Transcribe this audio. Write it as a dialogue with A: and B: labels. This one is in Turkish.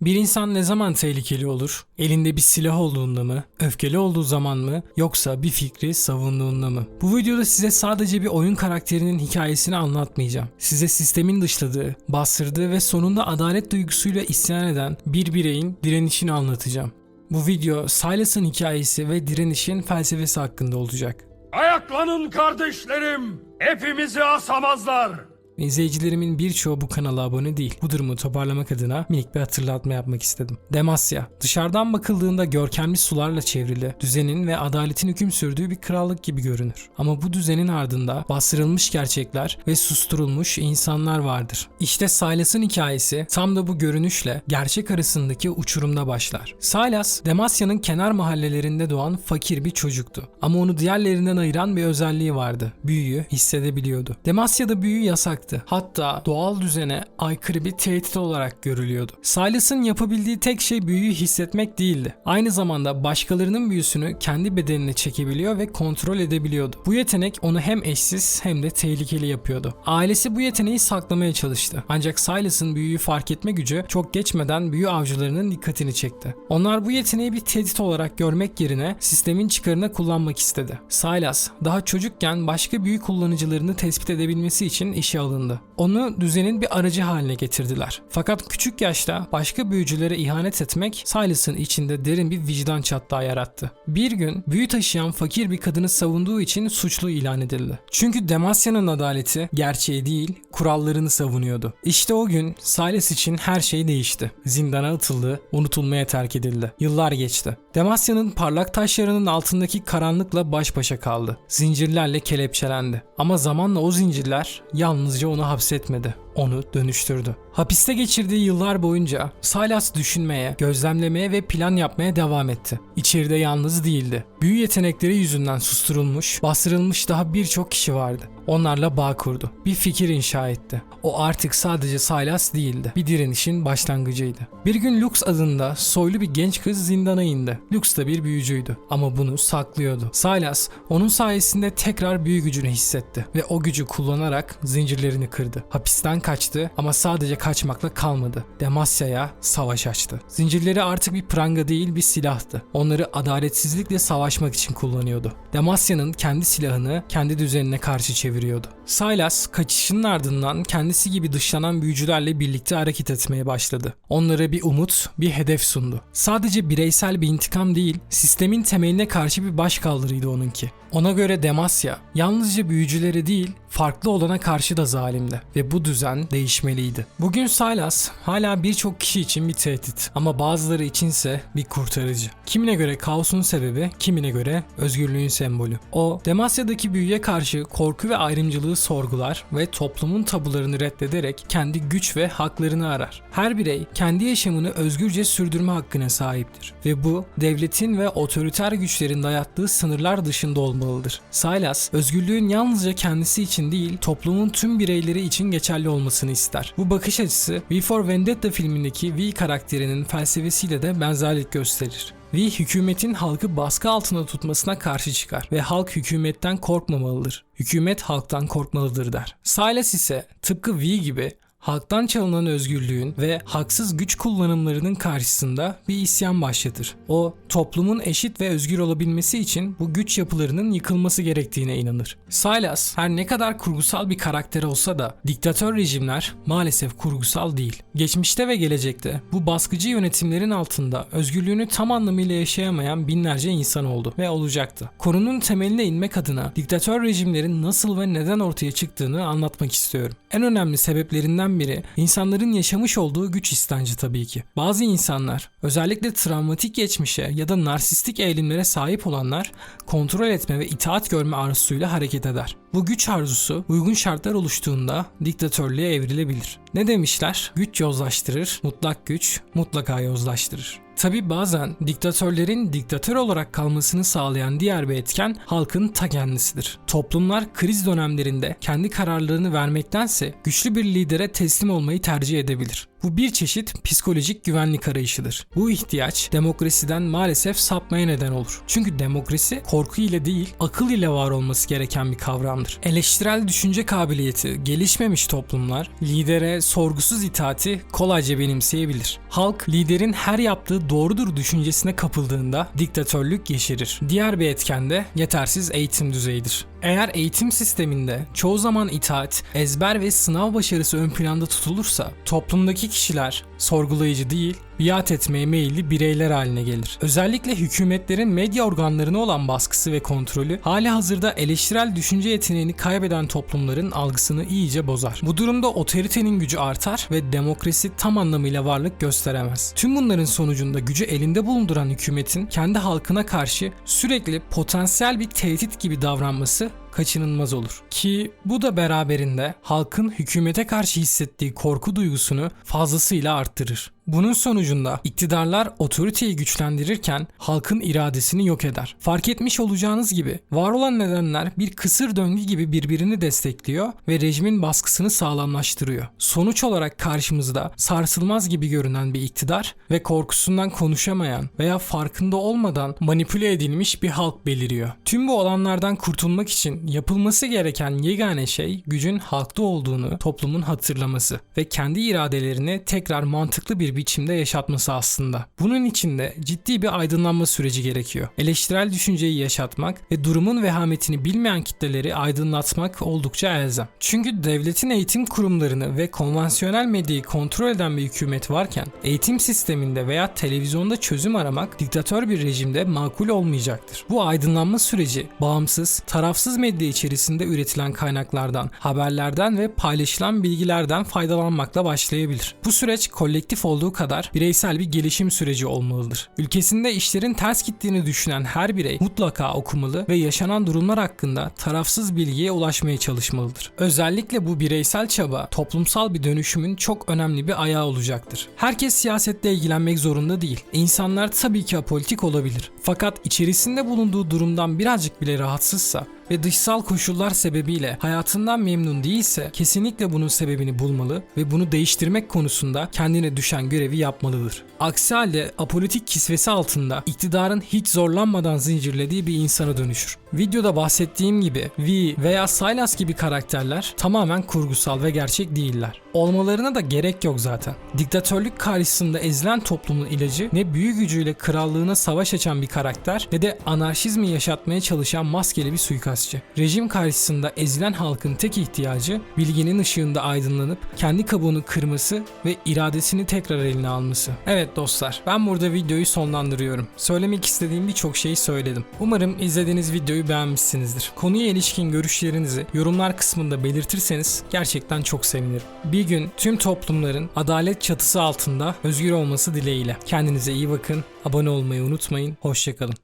A: Bir insan ne zaman tehlikeli olur? Elinde bir silah olduğunda mı? Öfkeli olduğu zaman mı? Yoksa bir fikri savunduğunda mı? Bu videoda size sadece bir oyun karakterinin hikayesini anlatmayacağım. Size sistemin dışladığı, bastırdığı ve sonunda adalet duygusuyla isyan eden bir bireyin direnişini anlatacağım. Bu video Silas'ın hikayesi ve direnişin felsefesi hakkında olacak.
B: Ayaklanın kardeşlerim. Hepimizi asamazlar.
A: İzleyicilerimin birçoğu bu kanala abone değil. Bu durumu toparlamak adına minik bir hatırlatma yapmak istedim. Demasya, dışarıdan bakıldığında görkemli sularla çevrili, düzenin ve adaletin hüküm sürdüğü bir krallık gibi görünür. Ama bu düzenin ardında bastırılmış gerçekler ve susturulmuş insanlar vardır. İşte Silas'ın hikayesi tam da bu görünüşle gerçek arasındaki uçurumda başlar. Silas, Demasya'nın kenar mahallelerinde doğan fakir bir çocuktu. Ama onu diğerlerinden ayıran bir özelliği vardı. Büyüyü hissedebiliyordu. Demasya'da büyü yasaktı. Hatta doğal düzene aykırı bir tehdit olarak görülüyordu. Silas'ın yapabildiği tek şey büyüyü hissetmek değildi. Aynı zamanda başkalarının büyüsünü kendi bedenine çekebiliyor ve kontrol edebiliyordu. Bu yetenek onu hem eşsiz hem de tehlikeli yapıyordu. Ailesi bu yeteneği saklamaya çalıştı. Ancak Silas'ın büyüyü fark etme gücü çok geçmeden büyü avcılarının dikkatini çekti. Onlar bu yeteneği bir tehdit olarak görmek yerine sistemin çıkarına kullanmak istedi. Silas daha çocukken başka büyü kullanıcılarını tespit edebilmesi için işe alındı. Onu düzenin bir aracı haline getirdiler. Fakat küçük yaşta başka büyücülere ihanet etmek Silas'ın içinde derin bir vicdan çatlağı yarattı. Bir gün büyü taşıyan fakir bir kadını savunduğu için suçlu ilan edildi. Çünkü Demasya'nın adaleti gerçeği değil, kurallarını savunuyordu. İşte o gün Silas için her şey değişti. Zindana atıldı, unutulmaya terk edildi. Yıllar geçti. Demasya'nın parlak taşlarının altındaki karanlıkla baş başa kaldı. Zincirlerle kelepçelendi. Ama zamanla o zincirler yalnızca onu hapsetmedi. Onu dönüştürdü. Hapiste geçirdiği yıllar boyunca Silas düşünmeye, gözlemlemeye ve plan yapmaya devam etti. İçeride yalnız değildi. Büyü yetenekleri yüzünden susturulmuş, bastırılmış daha birçok kişi vardı. Onlarla bağ kurdu. Bir fikir inşa etti. O artık sadece Silas değildi. Bir direnişin başlangıcıydı. Bir gün Lux adında soylu bir genç kız zindana indi. Lux da bir büyücüydü ama bunu saklıyordu. Silas onun sayesinde tekrar büyü gücünü hissetti ve o gücü kullanarak zincirlerini kırdı. Hapisten kaçtı ama sadece kaçmakla kalmadı. Demasya'ya savaş açtı. Zincirleri artık bir pranga değil bir silahtı. Onları adaletsizlikle savaşmak için kullanıyordu. Demasya'nın kendi silahını kendi düzenine karşı çeviriyordu. Silas kaçışının ardından kendisi gibi dışlanan büyücülerle birlikte hareket etmeye başladı. Onlara bir umut, bir hedef sundu. Sadece bireysel bir intikam değil, sistemin temeline karşı bir başkaldırıydı onunki. Ona göre Demasya yalnızca büyücülere değil, farklı olana karşı da zalimdi ve bu düzen değişmeliydi. Bugün Silas hala birçok kişi için bir tehdit ama bazıları içinse bir kurtarıcı. Kimine göre kaosun sebebi, kimine göre özgürlüğün sembolü. O, Demasya'daki büyüye karşı korku ve ayrımcılığı sorgular ve toplumun tabularını reddederek kendi güç ve haklarını arar. Her birey kendi yaşamını özgürce sürdürme hakkına sahiptir ve bu devletin ve otoriter güçlerin dayattığı sınırlar dışında olmalıdır. Silas, özgürlüğün yalnızca kendisi için değil, toplumun tüm bireyleri için geçerli olmasını ister. Bu bakış açısı V for Vendetta filmindeki V karakterinin felsefesiyle de benzerlik gösterir. V hükümetin halkı baskı altında tutmasına karşı çıkar ve halk hükümetten korkmamalıdır. Hükümet halktan korkmalıdır der. Silas ise tıpkı V gibi halktan çalınan özgürlüğün ve haksız güç kullanımlarının karşısında bir isyan başlatır. O, toplumun eşit ve özgür olabilmesi için bu güç yapılarının yıkılması gerektiğine inanır. Silas her ne kadar kurgusal bir karakter olsa da diktatör rejimler maalesef kurgusal değil. Geçmişte ve gelecekte bu baskıcı yönetimlerin altında özgürlüğünü tam anlamıyla yaşayamayan binlerce insan oldu ve olacaktı. Konunun temeline inmek adına diktatör rejimlerin nasıl ve neden ortaya çıktığını anlatmak istiyorum. En önemli sebeplerinden biri insanların yaşamış olduğu güç istenci tabii ki. Bazı insanlar özellikle travmatik geçmişe ya da narsistik eğilimlere sahip olanlar kontrol etme ve itaat görme arzusuyla hareket eder. Bu güç arzusu uygun şartlar oluştuğunda diktatörlüğe evrilebilir. Ne demişler? Güç yozlaştırır, mutlak güç mutlaka yozlaştırır. Tabi bazen diktatörlerin diktatör olarak kalmasını sağlayan diğer bir etken halkın ta kendisidir. Toplumlar kriz dönemlerinde kendi kararlarını vermektense güçlü bir lidere teslim olmayı tercih edebilir. Bu bir çeşit psikolojik güvenlik arayışıdır. Bu ihtiyaç demokrasiden maalesef sapmaya neden olur. Çünkü demokrasi korku ile değil, akıl ile var olması gereken bir kavramdır. Eleştirel düşünce kabiliyeti gelişmemiş toplumlar lidere sorgusuz itaati kolayca benimseyebilir. Halk liderin her yaptığı doğrudur düşüncesine kapıldığında diktatörlük yeşerir. Diğer bir etken de yetersiz eğitim düzeyidir. Eğer eğitim sisteminde çoğu zaman itaat, ezber ve sınav başarısı ön planda tutulursa toplumdaki kişiler sorgulayıcı değil, biat etmeye meyilli bireyler haline gelir. Özellikle hükümetlerin medya organlarına olan baskısı ve kontrolü hali hazırda eleştirel düşünce yeteneğini kaybeden toplumların algısını iyice bozar. Bu durumda otoritenin gücü artar ve demokrasi tam anlamıyla varlık gösteremez. Tüm bunların sonucunda gücü elinde bulunduran hükümetin kendi halkına karşı sürekli potansiyel bir tehdit gibi davranması kaçınılmaz olur. Ki bu da beraberinde halkın hükümete karşı hissettiği korku duygusunu fazlasıyla arttırır. Bunun sonucunda iktidarlar otoriteyi güçlendirirken halkın iradesini yok eder. Fark etmiş olacağınız gibi var olan nedenler bir kısır döngü gibi birbirini destekliyor ve rejimin baskısını sağlamlaştırıyor. Sonuç olarak karşımızda sarsılmaz gibi görünen bir iktidar ve korkusundan konuşamayan veya farkında olmadan manipüle edilmiş bir halk beliriyor. Tüm bu olanlardan kurtulmak için yapılması gereken yegane şey gücün halkta olduğunu toplumun hatırlaması ve kendi iradelerini tekrar mantıklı bir biçimde yaşatması aslında. Bunun için de ciddi bir aydınlanma süreci gerekiyor. Eleştirel düşünceyi yaşatmak ve durumun vehametini bilmeyen kitleleri aydınlatmak oldukça elzem. Çünkü devletin eğitim kurumlarını ve konvansiyonel medyayı kontrol eden bir hükümet varken eğitim sisteminde veya televizyonda çözüm aramak diktatör bir rejimde makul olmayacaktır. Bu aydınlanma süreci bağımsız, tarafsız medya içerisinde üretilen kaynaklardan, haberlerden ve paylaşılan bilgilerden faydalanmakla başlayabilir. Bu süreç kolektif olduğu kadar bireysel bir gelişim süreci olmalıdır. Ülkesinde işlerin ters gittiğini düşünen her birey mutlaka okumalı ve yaşanan durumlar hakkında tarafsız bilgiye ulaşmaya çalışmalıdır. Özellikle bu bireysel çaba toplumsal bir dönüşümün çok önemli bir ayağı olacaktır. Herkes siyasetle ilgilenmek zorunda değil. İnsanlar tabii ki apolitik olabilir. Fakat içerisinde bulunduğu durumdan birazcık bile rahatsızsa ve dışsal koşullar sebebiyle hayatından memnun değilse kesinlikle bunun sebebini bulmalı ve bunu değiştirmek konusunda kendine düşen görevi yapmalıdır. Aksi halde apolitik kisvesi altında iktidarın hiç zorlanmadan zincirlediği bir insana dönüşür. Videoda bahsettiğim gibi V veya Silas gibi karakterler tamamen kurgusal ve gerçek değiller. Olmalarına da gerek yok zaten. Diktatörlük karşısında ezilen toplumun ilacı ne büyü gücüyle krallığına savaş açan bir karakter ne de anarşizmi yaşatmaya çalışan maskeli bir suikastçı. Rejim karşısında ezilen halkın tek ihtiyacı bilginin ışığında aydınlanıp kendi kabuğunu kırması ve iradesini tekrar eline alması. Evet dostlar ben burada videoyu sonlandırıyorum. Söylemek istediğim birçok şeyi söyledim. Umarım izlediğiniz videoyu beğenmişsinizdir. Konuya ilişkin görüşlerinizi yorumlar kısmında belirtirseniz gerçekten çok sevinirim. Bir gün tüm toplumların adalet çatısı altında özgür olması dileğiyle. Kendinize iyi bakın, abone olmayı unutmayın, hoşçakalın.